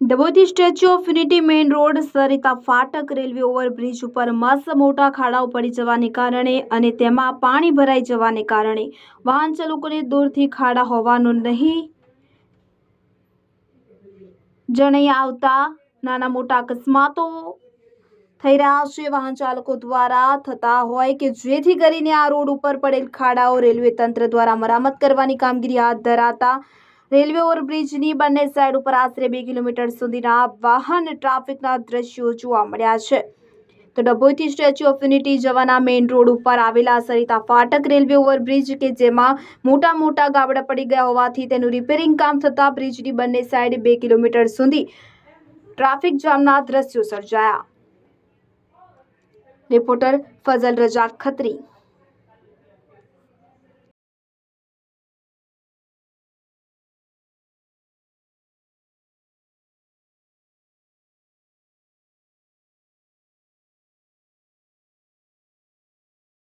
ડભોઈથી statue of unity main road Sarita ફાટક railway overbridge ઉપર મસ્ત મોટા ખાડાઓ પડી જવાને કારણે અને તેમાં પાણી ભરાઈ જવાને કારણે વાહન ચાલકોને દૂરથી ખાડા હોવાનું નહીં જણાઈ આવતા નાના મોટા અકસ્માતો થઈ રહ્યા છે. વાહન ચાલકો દ્વારા થતા હોય કે જેથી કરીને આ રોડ ઉપર પડેલ ખાડાઓ રેલવે તંત્ર દ્વારા મરામત કરવાની કામગીરી હાથ ધરાતા રેલવે ઓવરબ્રિજની બંને સાઈડ ઉપર આશરે બે કિલોમીટર સુધીના વાહન ટ્રાફિકના દ્રશ્યો જોવા મળ્યા છે. તો ડભોઈથી સ્ટેચ્યુ ઓફ યુનિટી જવાના મેઇન રોડ ઉપર આવેલા સરિતા ફાટક રેલવે ઓવરબ્રિજ કે જેમાં મોટા મોટા ગાબડા પડી ગયા હોવાથી તેનું રિપેરિંગ કામ થતાં બ્રિજની બંને સાઈડ બે કિલોમીટર સુધી ટ્રાફિક જામના દ્રશ્યો સર્જાયા. રિપોર્ટર ફઝલ રજા ખત્રી.